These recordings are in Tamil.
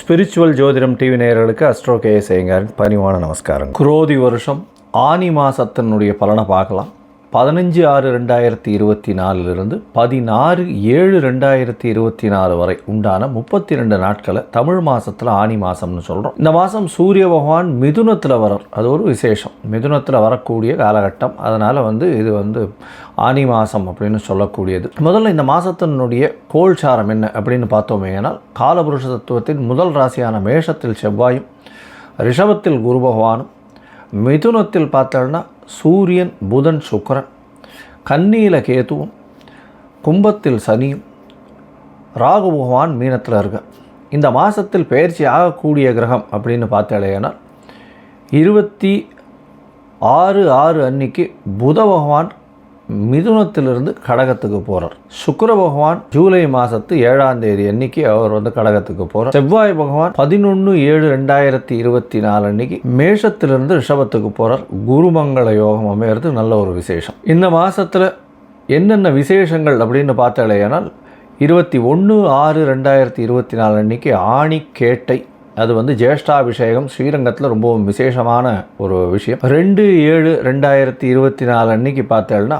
ஸ்பிரிச்சுவல் ஜோதிடம் டிவி நேயர்களுக்கு அஸ்ட்ரோ கே சேங்கரின் பணிவான நமஸ்காரம் குரோதி வருஷம் ஆனி மாசத்தினுடைய பலனை பார்க்கலாம் பதினஞ்சு ஆறு ரெண்டாயிரத்தி இருபத்தி நாலுலேருந்து பதினாறு ஏழு ரெண்டாயிரத்தி இருபத்தி நாலு வரை உண்டான முப்பத்தி ரெண்டு நாட்களை தமிழ் மாதத்தில் ஆனி மாதம்னு சொல்கிறோம் இந்த மாதம் சூரிய பகவான் மிதுனத்தில் வரார் அது ஒரு விசேஷம். மிதுனத்தில் வரக்கூடிய காலகட்டம். அதனால் வந்து இது வந்து ஆனி மாதம் அப்படின்னு சொல்லக்கூடியது. முதல்ல இந்த மாதத்தினுடைய கோல்சாரம் என்ன அப்படின்னு பார்த்தோமேனால் காலபுருஷ தத்துவத்தின் முதல் ராசியான மேஷத்தில் செவ்வாயும் ரிஷபத்தில் குரு பகவானும் மிதுனத்தில் பார்த்தோன்னா சூரியன் புதன் சுக்கரன் கன்னியில் கேதுவும் கும்பத்தில் சனியும் ராகு பகவான் மீனத்தில் இருக்க. இந்த மாதத்தில் பயிற்சி ஆகக்கூடிய கிரகம் அப்படின்னு பார்த்தாலேனா இருபத்தி ஆறு ஆறு அன்னைக்கு புத பகவான் மிதுனத்திலிருந்து கடகத்துக்கு போகிறார் சுக்கர பகவான் ஜூலை மாதத்து ஏழாம் தேதி அன்னைக்கு அவர் வந்து கடகத்துக்கு போகிறார் செவ்வாய் பகவான் பதினொன்று ஏழு ரெண்டாயிரத்தி இருபத்தி நாலு அன்னைக்கு மேஷத்திலிருந்து ரிஷபத்துக்கு போகிறார் குருமங்கள யோகம் அமையிறது நல்ல ஒரு விசேஷம். இந்த மாதத்தில் என்னென்ன விசேஷங்கள் அப்படின்னு பார்த்தாலேயானால் இருபத்தி ஒன்று ஆறு ரெண்டாயிரத்தி இருபத்தி நாலு அன்னைக்கு ஆணிக்கேட்டை அது வந்து ஜேஷ்டாபிஷேகம் ஸ்ரீரங்கத்தில் ரொம்பவும் விசேஷமான ஒரு விஷயம். ரெண்டு ஏழு ரெண்டாயிரத்தி இருபத்தி நாலு அன்னைக்கு பார்த்தேன்னா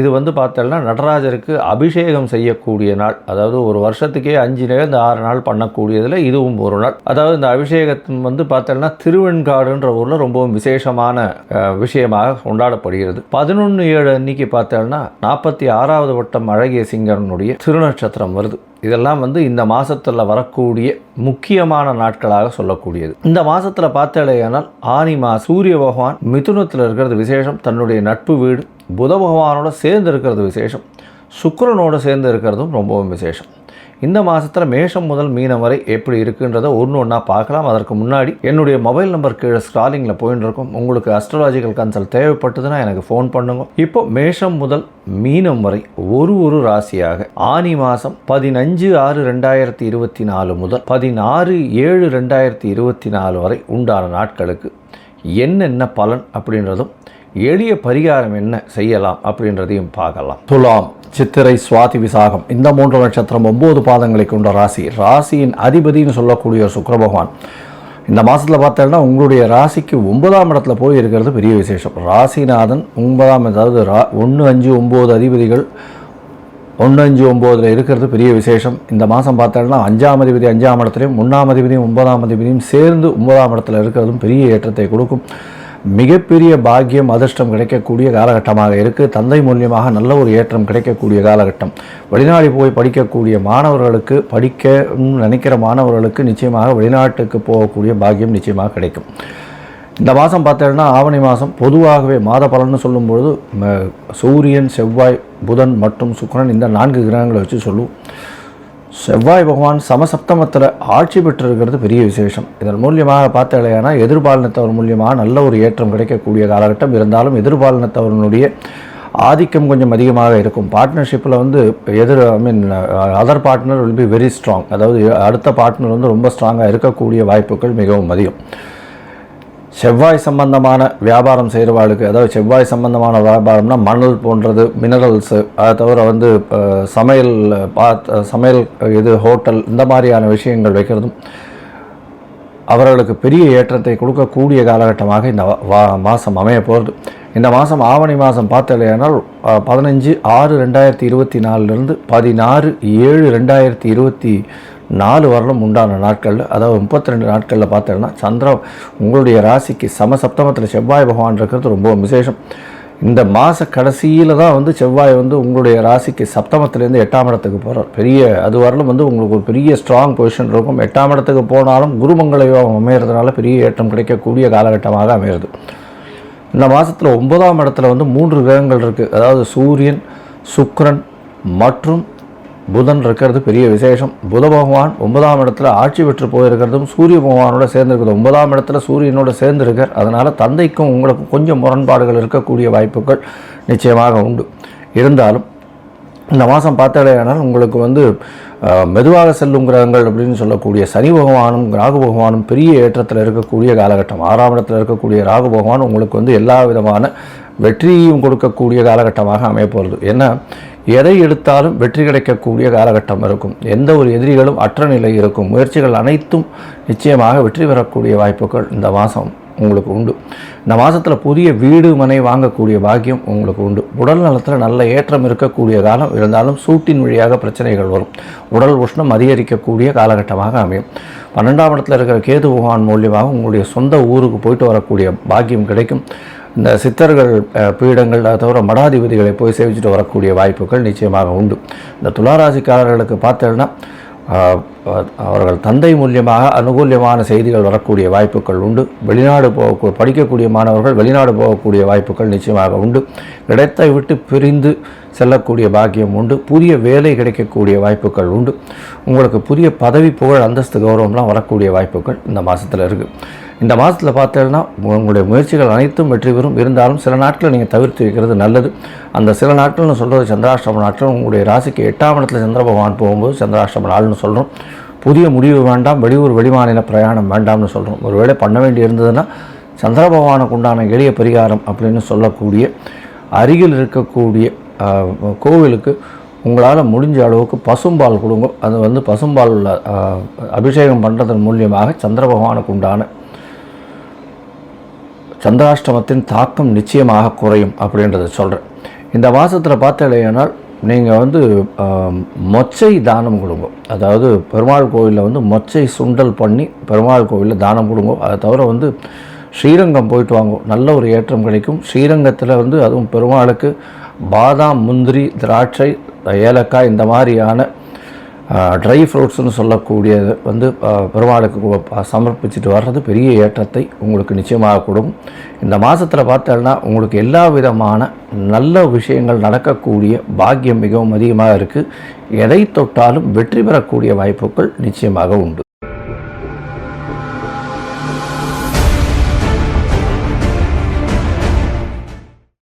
இது வந்து பார்த்தோம்னா நடராஜருக்கு அபிஷேகம் செய்யக்கூடிய நாள். அதாவது ஒரு வருஷத்துக்கே அஞ்சு நேரம் ஆறு நாள் பண்ணக்கூடியதில் இதுவும் ஒரு நாள். அதாவது இந்த அபிஷேகத்தின் வந்து பார்த்தோம்னா திருவெண்காடுன்ற ஊரில் ரொம்பவும் விசேஷமான விஷயமாக கொண்டாடப்படுகிறது. பதினொன்று ஏழு அன்னைக்கு பார்த்தோம்னா நாற்பத்தி ஆறாவது வட்டம் அழகிய சிங்கரனுடைய திருநட்சத்திரம் வருது. இதெல்லாம் வந்து இந்த மாதத்தில் வரக்கூடிய முக்கியமான நாட்களாக சொல்லக்கூடியது. இந்த மாதத்தில் பார்த்தாலேயானால் ஆனி மா சூரிய பகவான் மிதுனத்தில் இருக்கிறது விசேஷம். தன்னுடைய நட்பு வீடு புத பகவானோட சேர்ந்து இருக்கிறது விசேஷம். சுக்கரனோடு சேர்ந்து இருக்கிறதும் ரொம்பவும் விசேஷம். இந்த மாதத்தில் மேஷம் முதல் மீனம் வரை எப்படி இருக்குன்றதை ஒன்று ஒன்றா பார்க்கலாம். அதற்கு முன்னாடி என்னுடைய மொபைல் நம்பர் கீழே ஸ்க்ராலிங்கில் போயின்னு இருக்கும் உங்களுக்கு அஸ்ட்ராலாஜிக்கல் கன்சல்ட் தேவைப்பட்டதுன்னா எனக்கு ஃபோன் பண்ணுங்க. இப்போ மேஷம் முதல் மீனம் வரை ஒரு ஒரு ராசியாக ஆனி மாதம் பதினஞ்சு ஆறு ரெண்டாயிரத்தி இருபத்தி நாலு முதல் பதினாறு ஏழு ரெண்டாயிரத்தி இருபத்தி நாலு வரை உண்டான நாட்களுக்கு என்னென்ன பலன் அப்படின்றதும் எளிய பரிகாரம் என்ன செய்யலாம் அப்படின்றதையும் பார்க்கலாம். துலாம் சித்திரை சுவாதி விசாகம். இந்த மூன்று நட்சத்திரம் ஒம்பது பாதங்களை கொண்ட ராசி. ராசியின் அதிபதினு சொல்லக்கூடிய சுக்கர பகவான். இந்த மாதத்தில் பார்த்தோம்னா உங்களுடைய ராசிக்கு ஒன்பதாம் இடத்துல போய் இருக்கிறது பெரிய விசேஷம். ராசிநாதன் ஒன்பதாம் அதாவது ரா ஒன்று அஞ்சு ஒம்பது அதிபதிகள் ஒன்று அஞ்சு ஒம்போதில் இருக்கிறது பெரிய விசேஷம். இந்த மாதம் பார்த்தோம்னா அஞ்சாம் அதிபதி அஞ்சாம் இடத்துலையும் ஒன்றாம் அதிபதியும் ஒன்பதாம் அதிபதியும் சேர்ந்து ஒன்பதாம் இடத்துல இருக்கிறதும் பெரிய ஏற்றத்தை கொடுக்கும். மிகப்பெரிய பாக்கியம் அதிர்ஷ்டம் கிடைக்கக்கூடிய காலகட்டமாக இருக்குது தந்தை மூலியமாக நல்ல ஒரு ஏற்றம் கிடைக்கக்கூடிய காலகட்டம். வெளிநாடு போய் படிக்கக்கூடிய மாணவர்களுக்கு படிக்க நினைக்கிற மாணவர்களுக்கு நிச்சயமாக வெளிநாட்டுக்கு போகக்கூடிய பாக்கியம் நிச்சயமாக கிடைக்கும். இந்த மாதம் பார்த்தீங்கன்னா ஆவணி மாதம் பொதுவாகவே மாத பலன்னு சொல்லும்பொழுது சூரியன் செவ்வாய் புதன் மற்றும் சுக்கரன் இந்த நான்கு கிரகங்களை வச்சு சொல்லுவோம் செவ்வாய் பகவான் சமசப்தமத்தில் ஆட்சி பெற்றிருக்கிறது பெரிய விசேஷம். இதன் மூலியமாக பார்த்தாலேனா எதிர்பாலினத்தவர் மூலியமாக நல்ல ஒரு ஏற்றம் கிடைக்கக்கூடிய காலகட்டம் இருந்தாலும் எதிர்பாலினத்தவர்களுடைய ஆதிக்கம் கொஞ்சம் அதிகமாக இருக்கும். பார்ட்னர்ஷிப்பில் வந்து எதிர் I mean other partner will be very strong அதாவது அடுத்த பார்ட்னர் வந்து ரொம்ப ஸ்ட்ராங்காக இருக்கக்கூடிய வாய்ப்புகள் மிகவும் அதிகம். செவ்வாய் சம்பந்தமான வியாபாரம் செய்கிறவாளுக்கு அதாவது செவ்வாய் சம்பந்தமான வியாபாரம்னா மணல் போன்றது மினரல்ஸு அதை தவிர வந்து சமையல் பாத் சமையல் இது ஹோட்டல் இந்த மாதிரியான விஷயங்கள் வைக்கிறதும் அவர்களுக்கு பெரிய ஏற்றத்தை கொடுக்கக்கூடிய காலகட்டமாக இந்த வா மாதம் அமைய போகிறது இந்த மாதம் ஆவணி மாதம் பார்த்தலையானால் பதினஞ்சு ஆறு ரெண்டாயிரத்தி இருபத்தி நாலுலேருந்து பதினாறு ஏழு ரெண்டாயிரத்தி இருபத்தி நாலு வருடம் உண்டான நாட்களில் அதாவது முப்பத்தி ரெண்டு நாட்களில் பார்த்தோன்னா சந்திர உங்களுடைய ராசிக்கு சமசப்தமத்தில் செவ்வாய் பகவான் இருக்கிறது ரொம்ப விசேஷம். இந்த மாத கடைசியில் தான் வந்து செவ்வாய் வந்து உங்களுடைய ராசிக்கு சப்தமத்துலேருந்து எட்டாம் இடத்துக்கு போகிறார் பெரிய அது வரலும் வந்து உங்களுக்கு ஒரு பெரிய ஸ்ட்ராங் பொசிஷன் இருக்கும். எட்டாம் இடத்துக்கு போனாலும் குருமங்கள யோகம் அமையிறதுனால பெரிய ஏற்றம் கிடைக்கக்கூடிய காலகட்டமாக அமையிறது. இந்த மாதத்தில் ஒன்பதாம் இடத்துல வந்து மூன்று கிரகங்கள் இருக்குது அதாவது சூரியன் சுக்ரன் மற்றும் புதன் இருக்கிறது பெரிய விசேஷம். புத பகவான் ஒன்பதாம் இடத்துல ஆட்சி பெற்று போயிருக்கிறதும் சூரிய பகவானோட சேர்ந்துருக்கிறது. ஒன்பதாம் இடத்துல சூரியனோட சேர்ந்துருக்கார் அதனால் தந்தைக்கும் உங்களுக்கு கொஞ்சம் முரண்பாடுகள் இருக்கக்கூடிய வாய்ப்புகள் நிச்சயமாக உண்டு. இருந்தாலும் இந்த மாதம் பார்த்தாலேயானால் உங்களுக்கு வந்து மெதுவாக செல்லும் கிரகங்கள் அப்படின்னு சொல்லக்கூடிய சனி பகவானும் ராகு பகவானும் பெரிய ஏற்றத்தில் இருக்கக்கூடிய காலகட்டம். ஆறாம் இடத்தில் இருக்கக்கூடிய ராகு பகவான் உங்களுக்கு வந்து எல்லா விதமான வெற்றியையும் கொடுக்கக்கூடிய காலகட்டமாக அமையப்போகிறது ஏன்னா எதை எடுத்தாலும் வெற்றி கிடைக்கக்கூடிய காலகட்டம் இருக்கும். எந்த ஒரு எதிரிகளும் அற்ற நிலை இருக்கும். முயற்சிகள் அனைத்தும் நிச்சயமாக வெற்றி பெறக்கூடிய வாய்ப்புகள் இந்த மாதம் உங்களுக்கு உண்டு. இந்த மாதத்தில் புதிய வீடு மனை வாங்கக்கூடிய பாக்கியம் உங்களுக்கு உண்டு. உடல் நலத்தில் நல்ல ஏற்றம் இருக்கக்கூடிய காலம் இருந்தாலும் சூட்டின் வழியாக பிரச்சனைகள் வரும். உடல் உஷ்ணம் அதிகரிக்கக்கூடிய காலகட்டமாக அமையும். பன்னெண்டாம் இடத்துல இருக்கிற கேது பகவான் மூலியமாக உங்களுடைய சொந்த ஊருக்கு போயிட்டு வரக்கூடிய பாக்கியம் கிடைக்கும். இந்த சித்தர்கள் பீடங்கள் அதை தவிர மடாதிபதிகளை போய் சேவிச்சுட்டு வரக்கூடிய வாய்ப்புகள் நிச்சயமாக உண்டு. இந்த துளாராசிக்காரர்களுக்கு பார்த்தேன்னா அவர்கள் தந்தை மூலியமாக அனுகூல்யமான செய்திகள் வரக்கூடிய வாய்ப்புகள் உண்டு. வெளிநாடு போக படிக்கக்கூடிய மாணவர்கள் வெளிநாடு போகக்கூடிய வாய்ப்புகள் நிச்சயமாக உண்டு. இடத்தை விட்டு பிரிந்து செல்லக்கூடிய பாக்கியம் உண்டு. புதிய வேலை கிடைக்கக்கூடிய வாய்ப்புகள் உண்டு. உங்களுக்கு புதிய பதவி புகழ் அந்தஸ்து கௌரவம்லாம் வரக்கூடிய வாய்ப்புகள் இந்த மாதத்தில் இருக்குது இந்த மாதத்தில் பார்த்தீங்கன்னா உங்களுடைய முயற்சிகள் அனைத்தும் வெற்றி பெறும். இருந்தாலும் சில நாட்கள் நீங்கள் தவிர்த்து வைக்கிறது நல்லது. அந்த சில நாட்கள்னு சொல்கிறது சந்திராஷ்டம நாட்கள். உங்களுடைய ராசிக்கு எட்டாம் இடத்துல சந்திர பகவான் போகும்போது சந்திராஷ்டம நாள்னு சொல்கிறோம் புதிய முடிவு வேண்டாம். வெளியூர் வெளிமாநில பிரயாணம் வேண்டாம்னு சொல்கிறோம் ஒருவேளை பண்ண வேண்டி இருந்ததுன்னா சந்திர பகவானுக்கு உண்டான எளிய பரிகாரம் அப்படின்னு சொல்லக்கூடிய அருகில் இருக்கக்கூடிய கோவிலுக்கு உங்களால் முடிஞ்ச அளவுக்கு பசும்பால் கொடுங்க. அது வந்து பசும்பால் அபிஷேகம் பண்ணுறதன் மூலியமாக சந்திர பகவானுக்கு உண்டான சந்திராஷ்டமத்தின் தாக்கம் நிச்சயமாக குறையும் அப்படின்றத சொல்கிறேன் இந்த மாதத்தில் பார்த்தீங்கன்னா நீங்கள் வந்து மொச்சை தானம் கொடுங்க. அதாவது பெருமாள் கோவிலில் வந்து மொச்சை சுண்டல் பண்ணி பெருமாள் கோவிலில் தானம் கொடுங்க. அதை தவிர வந்து ஸ்ரீரங்கம் போயிட்டு வாங்க. நல்ல ஒரு ஏற்றம் கிடைக்கும். ஸ்ரீரங்கத்தில் வந்து அதுவும் பெருமாளுக்கு பாதாம் முந்திரி திராட்சை ஏலக்காய் இந்த மாதிரியான ட்ரை ஃப்ரூட்ஸ்னு சொல்லக்கூடியது வந்து பெருமாளுக்கு சமர்ப்பிச்சுட்டு வர்றது பெரிய ஏற்றத்தை உங்களுக்கு நிச்சயமாக கொடுக்கும் இந்த மாதத்தில் பார்த்தோம்னா உங்களுக்கு எல்லா விதமான நல்ல விஷயங்கள் நடக்கக்கூடிய பாக்கியம் மிகவும் அதிகமாக இருக்குது எதை தொட்டாலும் வெற்றி பெறக்கூடிய வாய்ப்புகள் நிச்சயமாக உண்டு.